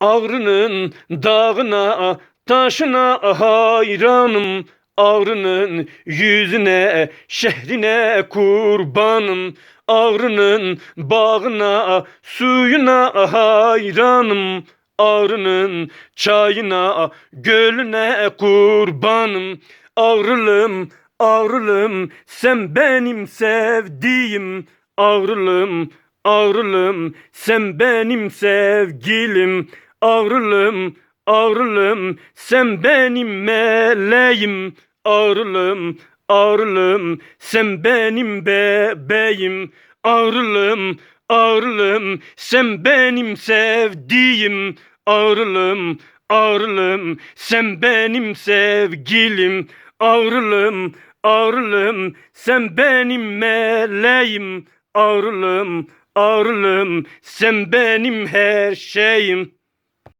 Ağrının dağına taşına hayranım. Ağrının yüzüne şehrine kurbanım. Ağrının bağına suyuna hayranım. Ağrının çayına gölüne kurbanım. Ağrılım ağrılım sen benim sevdiğim. Ağrılım ağrılım sen benim sevgilim Ağrılım ağrılım sen benim meleğim. Ağrılım ağrılım sen benim bebeğim. Ağrılım ağrılım sen benim sevdiğim. Ağrılım ağrılım sen benim sevgilim. Ağrılım ağrılım sen benim meleğim. Ağrılım ağrılım sen benim her şeyim